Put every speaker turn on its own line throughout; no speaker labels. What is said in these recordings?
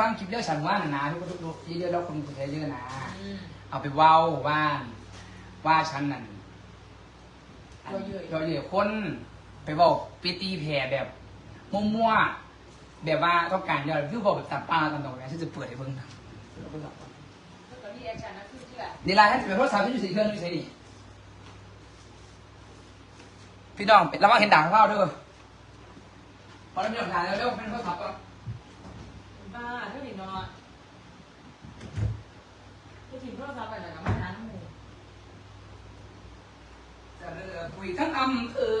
ฟังคลิปเรื่องฉันว่านะนะทุกทุกทุกเยอะๆแล้วคนคนใช้เยอะนะ
อืม
เอาไปเว้าว่านว่าฉันนั่น
เยอะๆ
เยอะเยอะคนไปบอกไปตีแผ่แบบมั่วๆแบบว่าต้องการยอดวิวบอกแบบตามป้าตามตรงนี้ฉันจะเปิดให้เบิ่งนะ
แล้วก็รีแอคชั่นนะคือเชื่อ
นี่ไลน์ฉันจะเป็นโทรศัพท์ฉันอยู่สี่เครื่องอยู่ใช่ดิพี่น้องระวังเห็นด่างเข้าด้วยพอแล้วพี่น้องถ่ายแล้วเร็วเป็นโทรศัพท์ก่อน
บ้า เท่าไหร่เนาะจะถิ่นโทรศัพท์ไปไหนกับมาหาน้ำหมู
จะเลิกคุยทั้งอำเภอ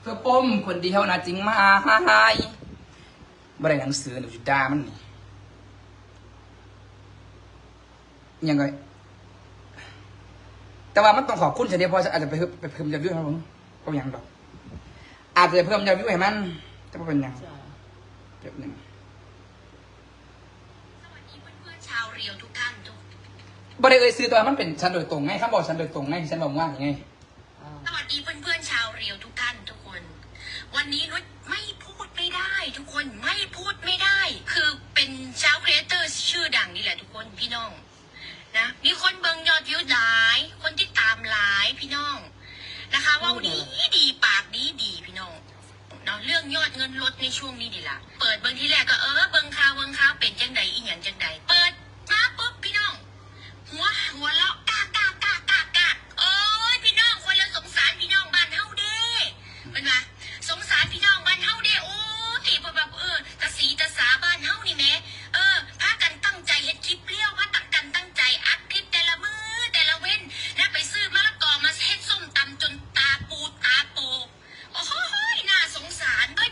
เพื่อปมคนเดียวนะจริงไหมบ่ได้หนังสือหนูจะด่ามันนี่ยังไงแต่ว่ามันต้องขอบคุณเฉยๆเพราะอาจจะไปเพิ่มไปเพิ่มยอดวิวให้ผมก็ยังดอก อาจจะเพิ่มยอดวิวให้มันแต่ว่าเป็นหยัง
จ้ะ
เดี๋ยวหนึ่ง
สวัสดีเพื่อนๆชาวเรียวทุกท่านทุก
บ่ได้เอ่ยซื้อตัวมันเป็นฉันโดยตรงไงข้าบอกฉันโดยตรงไงฉันบอกว่าอย่างไง
สวัสดีเพื่อนๆชาวเรียวทุกท่านทุกคน วันนี้นุชไม่พูดไม่ได้ ทุกคนไม่พูดไม่ได้ คือเป็นชาวครีเอเตอร์ชื่อดังนี่แหละทุกคนพี่น้องนะมีคนเบิงยอดวิวหลายคนที่ตามหลายพี่น้องนะคะว่าดีดีปากดีดีพี่น้องเนาะเรื่องยอดเงินลดในช่วงนี้ดีละเปิดเบิงที่แรก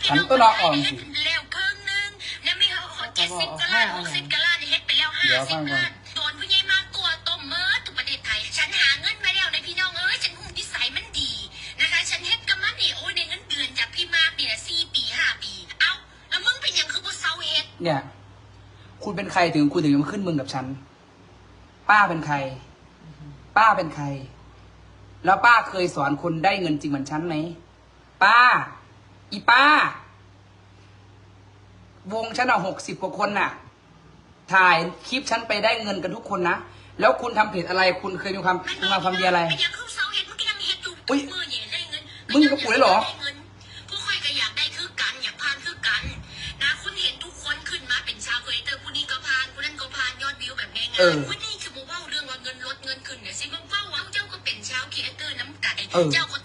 ารเอ้ยพี่น้อง
ฉันก็รออ่อนสิ
เฮ็ดแล้วครึ่งหนึงนะมีเขาเจ็ดสิบกะล้านหกสิบกะล้านเฮ็ดไปแล้วห้า
เดี๋ยว
สิ
ฟั
บ
งก่อน
ล้านโดนผู้ใหญ่มากตัวต้มเมิดทุกประเทศไทย ฉันหาเงินมาแล้วในะพี่น้องเอ้ยฉันหุ่นนิสัยมันดีนะคะ ฉันเฮ็ดกับมันนี่โอ้ยในเงินเดือนจากพี่มากเนี่ยสี่ปีห้าปี เอ้าแล้วมึงเป็นหยังคือบ่เซาเฮ็ด
เนี่ย คุณเป็นใครถึงคุณถึงมาขึ้นมึงกับฉัน ป้าเป็นใคร ป้าเป็นใคร แล้วป้าเคยสอนคนได้เงินจริงเหมือนฉันไหม ป้า อีป้า วงฉันเอาหกสิบกว่าคนน่ะ ถ่ายคลิปฉันไปได้เงินกันทุกคนนะ แล้วคุณทำเพจอะไร คุณเคยมีความมีความความดีอะไร
เป็นหยังคือเซาเฮ็ดมึงก็ยังเฮ็ดอยู่
อุ๊ย
มือเนี่ยได้เงิน
มึงกับกูเลยเหรอ
ได้เงินผู้ค่อยก็อยากได้คือกันอยากพานคือกันนะคุณเห็นทุกคนขึ้นมาเป็นชาวครีเอเตอร์ผู้นี้ก็พานผู้นั้นก็พานยอดวิวแบบง่าย
เออ
ๆวันนี้คือบอกว่าเรื่องว่าเงินลดเงินขึ้นเนี่ยสิบอกว่าว่าเจ้าก็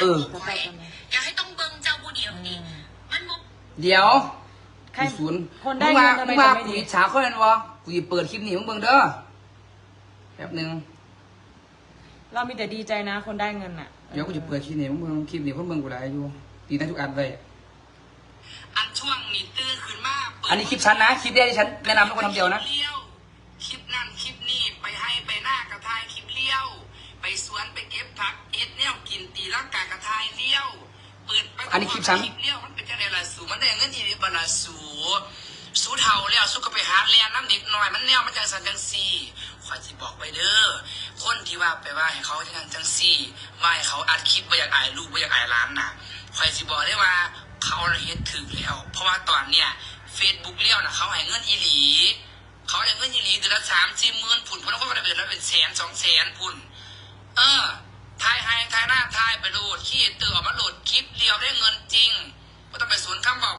เออบอกไว้อย่าให้ต้องเบิ่งเจ้าผู้เดียวนี่มันบอก
เดี๋ยว
ใคร
กูศูนย์
คนได้
มึง
เงิ
มาน
ทำไม
มึง
จะ
มา
ไม่
กู
ดี
อิจฉาคนนั้นวะกูจะเปิดคลิปนี้มึงเบิ่งเด้อแป๊บหนึง
เรามีแต่ดีใจนะ คนได้เงินอะ
เดี๋ยวกูจะเปิดคลิปนี้มึงเบิ่งคลิปนี้คนเบิ่งกูหลายอยู่ตีได้ทุกอันเลย
อันช่วงนี้ตื่นขึ้นมาเปิด
อันนี้คลิปฉันนะคลิปแรกที่ฉันแนะนำทุกคนทำเดียวนะ
เลี้ยวคลิปนั่นคลิปนี่ไปให้ไปหน้ากระทายคลิปเลี้ยวไป สวนไปเก็บผักเอ็ดแนวกินตีร่างกายกระทายเลี้ยวเปิดไป
อันนี้คลิปฉัน
คลิปเลี้ยวมันเป็นจังไดล่ะสูมันได้เงินอีหลีบ่ล่ะสูสูเท่าแล้วสูก็ไปหาแลนน้ำเด็กน้อยมันแนวมันจังสันจังซี่ขอยสิบอกไปเด้อคนที่ว่าไปว่าให้เขาจังจังซี่ว่าให้เขาอัดคลิปบ่อยากอายลูกบ่อยากอายหล้านน่ะขอยสิบอกได้ว่าเขาเฮ็ดถึงแล้ว เพราะว่าตอนเนี้ยเฟซบุ๊กเลี้ยวนะเขาให้เงินอีหลี เขาได้เงินอีหลีเดือนละสามสี่หมื่นพุ่นพุ่นแล้วก็มาเดือนละเป็นแสนสองแสนพุ่น เออทายไฮทายหน้าทายไปโหลดขี้เตือออกมาโหลดคลิปเดียวได้เงินจริงไม่ต้องไปสวนคำบอก